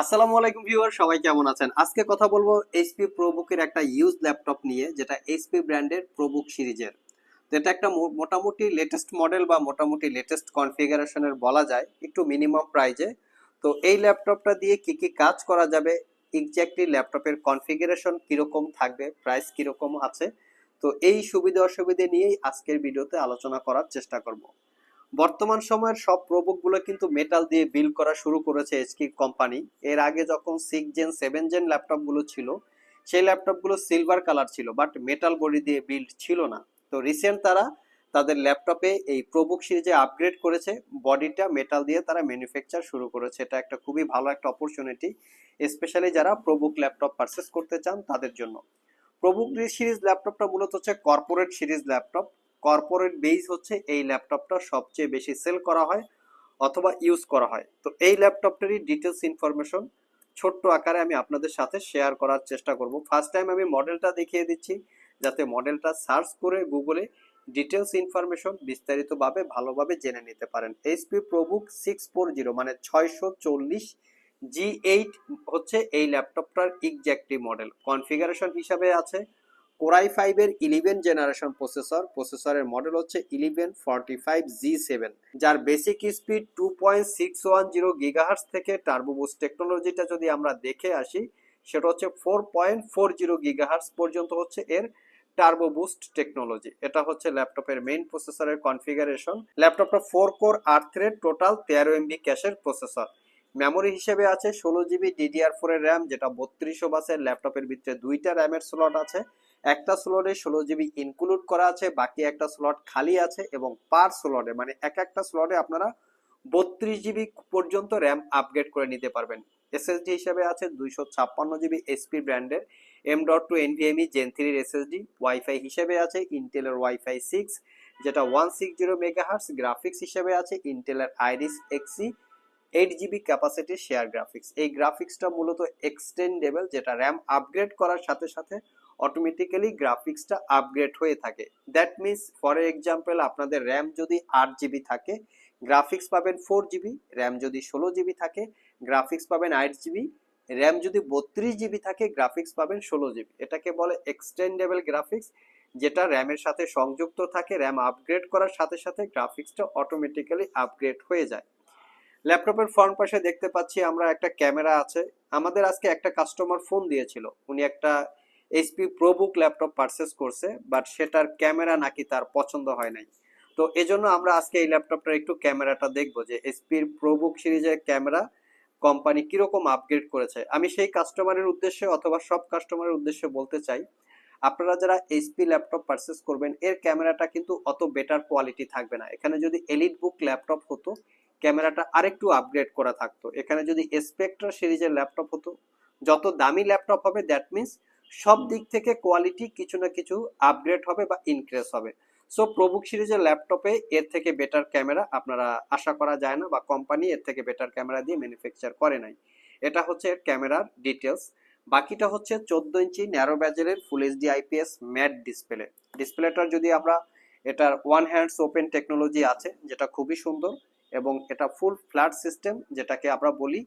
আসসালামু আলাইকুম ভিউয়ার, সবাই কেমন আছেন? আজকে কথা বলব এইচপি প্রোবুকের একটা ইউজ ল্যাপটপ নিয়ে, যেটা এইচপি ব্র্যান্ডের প্রোবুক সিরিজের। তো এটা একটা মোটামুটি লেটেস্ট মডেল বা মোটামুটি লেটেস্ট কনফিগারেশনের বলা যায়, একটু মিনিমাম প্রাইজে তো এই ল্যাপটপটা দিয়ে কি কি কাজ করা যাবে এক্স্যাক্টলি ল্যাপটপের কনফিগারেশন কীরকম থাকবে প্রাইস কীরকম আছে, তো এই সুবিধা অসুবিধা নিয়েই আজকের ভিডিওতে আলোচনা করার চেষ্টা করব। বর্তমান সময়ের সব প্রোবুকগুলো কিন্তু মেটাল দিয়ে বিল করা শুরু করেছে এইচপি কোম্পানি এর আগে যখন সিক্স জেন সেভেন জেন ল্যাপটপগুলো ছিল, সেই ল্যাপটপগুলো সিলভার কালার ছিল বাট মেটাল বডি দিয়ে বিল্ড ছিল না। তো রিসেন্ট তারা তাদের ল্যাপটপে এই প্রোবুক সিরিজে আপগ্রেড করেছে বডিটা মেটাল দিয়ে তারা ম্যানুফ্যাকচার শুরু করেছে। এটা একটা খুবই ভালো একটা অপরচুনিটি স্পেশালি যারা প্রোবুক ল্যাপটপ পারচেস করতে চান তাদের জন্য। প্রোবুক সিরিজ ল্যাপটপটা মূলত হচ্ছে corporate series laptop corporate base হচ্ছে এই ল্যাপটপটা সবচেয়ে বেশি সেল করা হয় অথবা ইউজ করা হয়। তো এই ল্যাপটপটারই ডিটেলস ইনফরমেশন ছোট্ট আকারে আমি আপনাদের সাথে শেয়ার করার চেষ্টা করব। ফার্স্ট টাইম আমি মডেলটা দেখিয়ে দিচ্ছি, যাতে মডেলটা সার্চ করে গুগলে ডিটেলস ইনফরমেশন বিস্তারিতভাবে, ভালোভাবে জেনে নিতে পারেন। HP ProBook six four zero মানে ছয়শো চল্লিশ জি এইট হচ্ছে এই ল্যাপটপটার এক্স্যাক্টলি মডেল কনফিগারেশন হিসাবে আছে কোরাই ফাইভের ইলেভেন জেনারেশন প্রসেসর প্রসেসরের মডেল হচ্ছে eleven forty five G seven যার basic speed two point six one zero gigahertz থেকে টার্বোবুস টেকনোলজিটা যদি আমরা দেখে আসি, সেটা হচ্ছে four point four zero gigahertz পর্যন্ত হচ্ছে এর টার্বো বুস্ট টেকনোলজি এটা হচ্ছে ল্যাপটপের মেইন প্রসেসরের কনফিগারেশন ল্যাপটপটা ফোর কোর আট থ্রেড টোটাল তেরো এমবি ক্যাশের প্রসেসর মেমোরি হিসেবে আছে ষোলো জিবি ডিডিআর ফোর এর র্যাম যেটা বত্রিশশো বাসের ল্যাপটপের ভিতরে দুইটা র্যামের স্লট আছে। একটা স্লটে ষোলো জিবি ইনক্লুড করা আছে, বাকি একটা স্লট খালি আছে এবং পার স্লটে মানে এক একটা স্লটে আপনারা বত্রিশ জিবি পর্যন্ত র্যাম আপগ্রেড করে নিতে পারবেন। এসএসডি হিসেবে আছে দুইশো ছাপ্পান্ন জিবি এসপি ব্র্যান্ডের M dot two NVMe gen থ্রির এসএসডি ওয়াইফাই হিসেবে আছে ইন্টেলের ওয়াইফাই সিক্স যেটা one six zero megahertz graphics হিসেবে আছে ইন্টেলের আইরিস এক্সি এইট জিবি ক্যাপাসিটির শেয়ার গ্রাফিক্স এই গ্রাফিক্সটা মূলত এক্সটেন্ডেবল যেটা র্যাম আপগ্রেড করার সাথে সাথে অটোমেটিক্যালি গ্রাফিক্সটা আপগ্রেড হয়ে থাকে। দ্যাট মিনস ফর এক্সাম্পল আপনাদের র্যাম যদি আট জিবি থাকে গ্রাফিক্স পাবেন ফোর জিবি র্যাম যদি ষোলো জিবি থাকে গ্রাফিক্স পাবেন আট জিবি র্যাম যদি বত্রিশ জিবি থাকে গ্রাফিক্স পাবেন ষোলো জিবি এটাকে বলে এক্সটেন্ডেবল গ্রাফিক্স যেটা র্যামের সাথে সংযুক্ত থাকে র্যাম আপগ্রেড করার সাথে সাথে গ্রাফিক্সটা অটোমেটিক্যালি আপগ্রেড হয়ে যায়। ল্যাপটপের ফ্রন্ট পাশে দেখতে পাচ্ছি আমরা একটা ক্যামেরা আছে। আমাদের আজকে একটা কাস্টমার ফোন দিয়েছিল। উনি একটা এইচপি প্রোবুক ল্যাপটপ পারচেস করছে বাট সেটার ক্যামেরা নাকি তার পছন্দ হয় নাই। তো এজন্য আমরা আজকে এই ল্যাপটপটার একটু ক্যামেরাটা দেখব যে এইচপির প্রোবুক সিরিজের ক্যামেরা কোম্পানি কীরকম আপগ্রেড করেছে। আমি সেই কাস্টমারের উদ্দেশ্যে অথবা সব কাস্টমারের উদ্দেশ্যে বলতে চাই, আপনারা যারা এইচপি ল্যাপটপ পারচেস করবেন, এর ক্যামেরাটা কিন্তু অত বেটার কোয়ালিটি থাকবে না। এখানে যদি এলিট বুক ল্যাপটপ হতো ক্যামেরাটা আরেকটু আপগ্রেড করা থাকতো। এখানে যদি স্পেকট্রা সিরিজের ল্যাপটপ হতো, যত দামি ল্যাপটপ হবে দ্যাট মিনস সব দিক থেকে কোয়ালিটি কিছু না কিছু আপগ্রেড হবে বা ইনক্রিজ হবে। সো প্রবুক সিরিজের ল্যাপটপে এর থেকে বেটার ক্যামেরা আপনারা আশা করা যায় না বা কোম্পানি এর থেকে বেটার ক্যামেরা দিয়ে ম্যানুফ্যাকচার করে নাই। এটা হচ্ছে এর ক্যামেরার ডিটেলস বাকিটা হচ্ছে চোদ্দ inch narrow ব্যাজেলের full HD IPS matte display ডিসপ্লেটার যদি আমরা, এটার ওয়ান হ্যান্ডস ওপেন টেকনোলজি আছে, যেটা খুবই সুন্দর। এবং এটা ফুল ফ্ল্যাট সিস্টেম যেটাকে আমরা বলি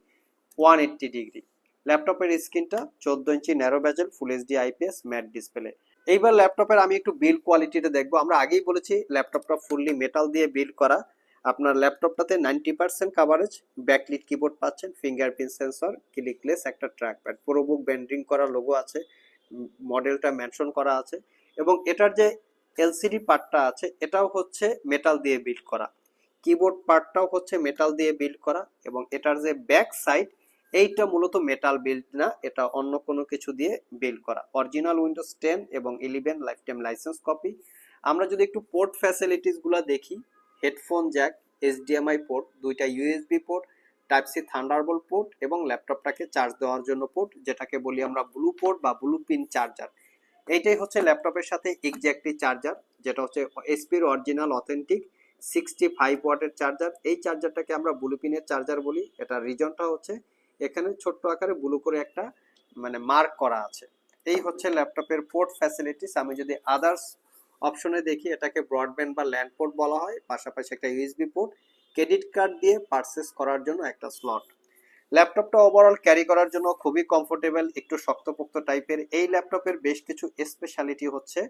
ওয়ান এইট্টি ডিগ্রি ল্যাপটপের স্ক্রিনটা চোদ্দ inch narrow bezel full H HD IPS matte display এইবার ল্যাপটপের আমি একটু বিল্ড কোয়ালিটিটা দেখব। আমরা আগেই বলেছি ল্যাপটপটা ফুললি মেটাল দিয়ে বিল্ড করা। আপনার ল্যাপটপটাতে ninety percent coverage backlit keyboard পাচ্ছেন ফিঙ্গারপ্রিন্ট সেন্সর ক্লিকলেস একটা ট্র্যাকপ্যাড পুরো বুক ব্যান্ডিং করা লোগো আছে মডেলটা মেনশন করা আছে। এবং এটার যে এলসিডি পার্টটা আছে, এটাও হচ্ছে মেটাল দিয়ে বিল্ড করা। কিবোর্ড পার্টটাও হচ্ছে মেটাল দিয়ে বিল্ড করা এবং এটার যে ব্যাক সাইড এইটা মূলত মেটাল বিল্ড না, এটা অন্য কোনো কিছু দিয়ে বিল্ড করা। অরিজিনাল উইন্ডোজ টেন এবং eleven life time licence copy আমরা যদি একটু পোর্ট ফ্যাসিলিটিসগুলো দেখি হেডফোন জ্যাক এইচডিএমআই পোর্ট দুইটা USB port type C Thunderbolt port এবং ল্যাপটপটাকে চার্জ দেওয়ার জন্য পোর্ট যেটাকে বলি আমরা ব্লু পোর্ট বা ব্লু পিন চার্জার এইটাই হচ্ছে ল্যাপটপের সাথে এক্স্যাক্টলি চার্জার যেটা হচ্ছে এসপির অরিজিনাল অথেন্টিক সিক্সটি ফাইভ ওয়াটের চার্জার এই চার্জারটাকে আমরা ব্লু পিনের চার্জার বলি। এটা রিজনটা হচ্ছে এখানে ছোট্ট আকারে ব্লু করে একটা মানে মার্ক করা আছে। এই হচ্ছে ল্যাপটপের পোর্ট ফ্যাসিলিটিস আমি যদি আদার্স অপশনে দেখি, এটাকে ব্রডব্যান্ড বা ল্যান্ড পোর্ট বলা হয়। পাশাপাশি একটা ইউএসবি পোর্ট ক্রেডিট কার্ড দিয়ে পারচেস করার জন্য একটা স্লট ল্যাপটপটা ওভারঅল ক্যারি করার জন্য খুবই কমফোর্টেবল একটু শক্তপোক্ত টাইপের এই ল্যাপটপের বেশ কিছু স্পেশালিটি হচ্ছে।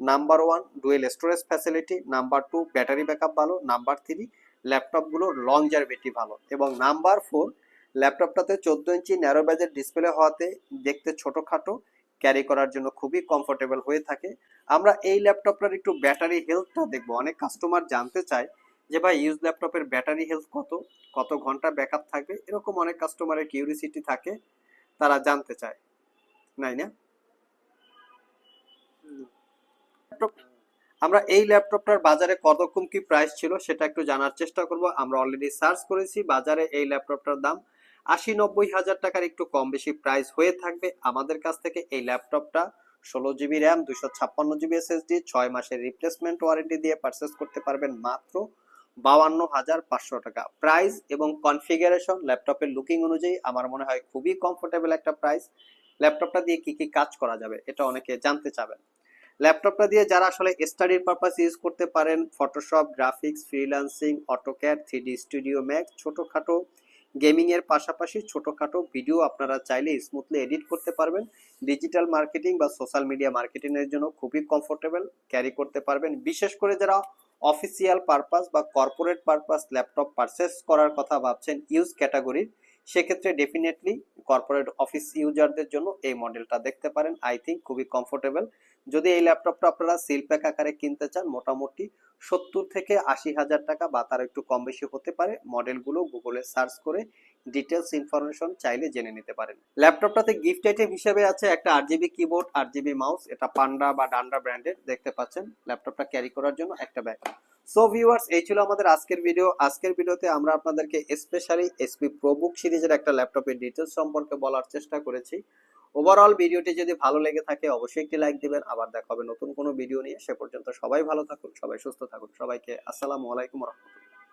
Number one, dual storage facility, number two, battery backup ভালো, নাম্বার থ্রি ল্যাপটপগুলোর লংজারভিটি ভালো। এবং নাম্বার ফোর, ল্যাপটপটাতে চোদ্দ ইঞ্চি ন্যারো ব্যাজের ডিসপ্লে হওয়াতে দেখতে ছোটোখাটো ক্যারি করার জন্য খুবই কমফোর্টেবল হয়ে থাকে। আমরা এই ল্যাপটপটার একটু ব্যাটারি হেলথটা দেখব। অনেক কাস্টমার জানতে চায় যে, ভাই ইউজ ল্যাপটপের ব্যাটারি হেলথ কত? কত ঘণ্টা ব্যাকআপ থাকবে? এরকম অনেক কাস্টমারের কিউরিসিটি থাকে, তারা জানতে চায়। নাই না? আমরা এই ল্যাপটপটার বাজারে কতক্ষণ কি প্রাইস ছিল সেটা একটু জানার চেষ্টা করব। আমরা অলরেডি সার্চ করেছি, বাজারে এই ল্যাপটপটার দাম আশি নব্বই হাজার টাকার একটু কম বেশি প্রাইস হয়ে থাকবে। আমাদের কাছ থেকে এই ল্যাপটপটা ষোলো জিবি র্যাম দুশো ছাপ্পান্ন জিবি এসএসডি ছয় মাসের রিপ্লেসমেন্ট ওয়ারেন্টি দিয়ে পারচেস করতে পারবেন মাত্র বাউান্ন হাজার পাঁচশো টাকা। প্রাইস এবং কনফিগারেশন ল্যাপটপের লুকিং অনুযায়ী আমার মনে হয় খুবই কমফোর্টেবল একটা প্রাইস ল্যাপটপটা দিয়ে কি কি কাজ করা যাবে, এটা অনেকে জানতে চাবেন। ল্যাপটপটা দিয়ে যারা আসলে স্টাডির পারপাস ইউজ করতে পারেন Photoshop graphics freelancing AutoCAD three studio max ছোটোখাটো গেমিং এর পাশাপাশি ছোটোখাটো ভিডিও আপনারা চাইলে স্মুথলি এডিট করতে পারবেন। ডিজিটাল মার্কেটিং বা সোশ্যাল মিডিয়া মার্কেটিং এর জন্য খুবই কমফোর্টেবল ক্যারি করতে পারবেন। বিশেষ করে যারা অফিসিয়াল পারপাস বা কর্পোরেট পারপাস ল্যাপটপ পারচেস করার কথা ভাবছেন ইউজ ক্যাটাগরির সেক্ষেত্রে ডেফিনেটলি কর্পোরেট অফিস ইউজারদের জন্য এই মডেলটা দেখতে পারেন। আই থিঙ্ক খুবই কমফোর্টেবল যদি এই ল্যাপটপটা আপনারা সিল প্যাক আকারে কিনতে চান, মোটামুটি সত্তর থেকে আশি হাজার টাকা বা তার একটু কম বেশি হতে পারে। মডেলগুলো গুগলে সার্চ করে ডিটেলস ইনফরমেশন চাইলে জেনে নিতে পারেন। ল্যাপটপটাতে গিফট আইটেম হিসেবে আছে একটা আট জিবি কিবোর্ড আট জিবি মাউস এটা পান্ডা বা ডান্ডা ব্র্যান্ডের দেখতে পাচ্ছেন। ল্যাপটপটা ক্যারি করার জন্য একটা ব্যাগ সো ভিউয়ার্স এই ছিল আমাদের আজকের ভিডিও আজকের ভিডিওতে আমরা আপনাদেরকে স্পেশালি এসপি প্রোবুক সিরিজের একটা ল্যাপটপের ডিটেলস সম্পর্কে বলার চেষ্টা করেছি। ওভারঅল ভিডিওটি যদি ভালো লেগে থাকে, অবশ্যই একটি লাইক দিবেন। আবার দেখা হবে নতুন কোনো ভিডিও নিয়ে। সে পর্যন্ত সবাই ভালো থাকুন, সবাই সুস্থ থাকুন। সবাইকে আসসালামু আলাইকুম রহমতুল্লাহ।